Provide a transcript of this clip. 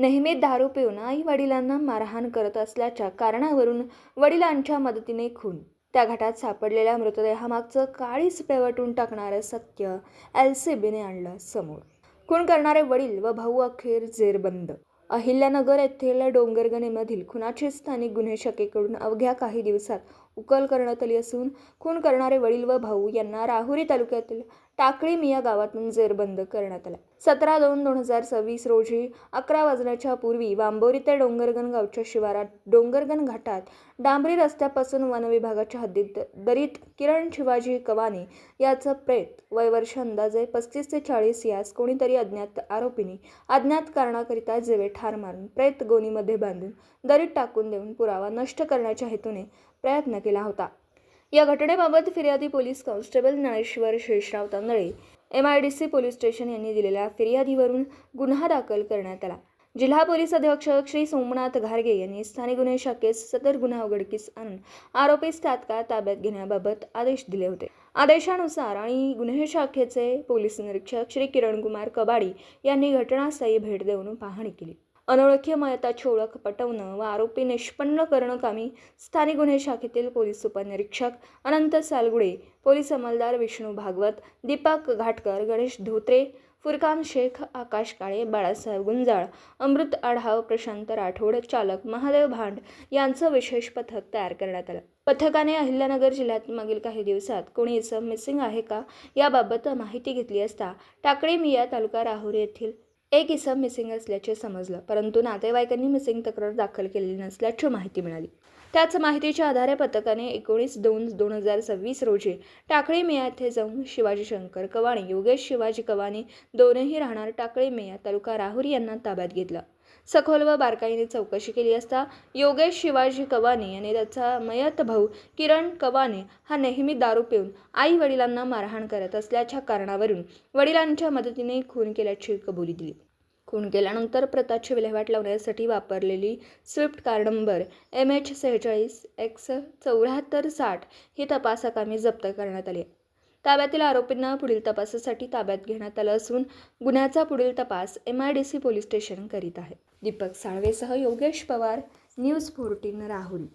नेहमी दारू पिऊन आई वडिलांना मारहाण करत असल्याच्या कारणावरून वडिलांच्या मदतीने खून. त्या घाटात सापडलेल्या मृतदेहामागचं काळीच पेवटून टाकणारं सत्य एल सी बीने आणलं समोर. खून करणारे वडील व भाऊ अखेर जेरबंद. अहिल्यानगर येथील डोंगरगणीमधील खुनाची स्थानिक गुन्हे शाखेकडून अवघ्या काही दिवसात उकल करण्यात आली असून खून करणारे वडील व भाऊ यांना राहुरी तालुक्यातील टाकळी या गावातून जेरबंद करण्यात आला. सतरा दोन दोन हजार सव्वीस रोजी अकरा वाजण्याच्या पूर्वी वांबोरी ते डोंगरगण गावच्या शिवारात डोंगरगण घाटात डांबरी रस्त्यापासून वन विभागाच्या हद्दीत दरीत किरण शिवाजी कवाने याचं प्रेत वयवर्ष अंदाजे पस्तीस ते चाळीस यास कोणीतरी अज्ञात आरोपीने अज्ञात कारणाकरिता जेवे ठार मारून प्रेत गोनीमध्ये बांधून दरीत टाकून देऊन पुरावा नष्ट करण्याच्या हेतूने प्रयत्न केला होता. या घटनेबाबत फिर्यादी police constable Dnyaneshwar Shesharao Tandale M I D C police station यांनी दिलेल्या फिर्यादीवरून गुन्हा दाखल करण्यात आला. जिल्हा पोलीस अधीक्षक श्री सोमनाथ घारगे यांनी स्थानिक गुन्हे शाखेस सदर गुन्हा उघडकीस आणून आरोपीस तात्काळ ताब्यात घेण्याबाबत आदेश दिले होते. आदेशानुसार आणि गुन्हे शाखेचे पोलीस निरीक्षक श्री किरणकुमार कबाडी यांनी घटनास्थळी भेट देऊन पाहणी केली. अनोळखी मयताची ओळख पटवणं व आरोपी निष्पन्न करणं कामी स्थानिक गुन्हे शाखेतील पोलीस उपनिरीक्षक अनंत सालगुडे पोलीस अंमलदार विष्णू भागवत दीपक घाटकर गणेश धोत्रे फुरकान शेख आकाश काळे बाळासाहेब गुंजाळ अमृत आढाव प्रशांत राठोड चालक महादेव भांड यांचं विशेष पथक तयार करण्यात आलं. पथकाने अहिल्यानगर जिल्ह्यात मागील काही दिवसात कोणी इसम मिसिंग आहे का याबाबत माहिती घेतली असता टाकळी मिया तालुका राहुरी येथील एक इसम मिसिंग असल्याचे समजलं परंतु नातेवाईकांनी मिसिंग तक्रार दाखल केलेली नसल्याची माहिती मिळाली. त्याच माहितीच्या आधारे पथकाने एकोणीस दोन दोन हजार सव्वीस रोजी टाकळी मेया येथे जाऊन शिवाजी शंकर कवाणी योगेश शिवाजी कवाणी दोनही राहणार टाकळी मेया तालुका राहुरी यांना ताब्यात घेतलं. सखोल व बारकाईने चौकशी केली असता योगेश शिवाजी कवाने याने त्याचा मयत भाऊ किरण कवाने हा नेहमी दारू पिऊन आई वडिलांना मारहाण करत असल्याच्या कारणावरून वडिलांच्या मदतीने खून केल्याची कबुली दिली. खून केल्यानंतर प्रताची विल्हेवाट लावण्यासाठी वापरलेली Swift car number M H सेहेचाळीस एक्स चौऱ्याहत्तर साठ ही तपासाकामी जप्त करण्यात आली. ताब्यातील आरोपींना पुढील तपासासाठी ताब्यात घेण्यात आलं असून गुन्ह्याचा पुढील तपास M I D C police station करीत आहे. दीपक साळवेसह योगेश पवार न्यूज फोर्टीन राहुल.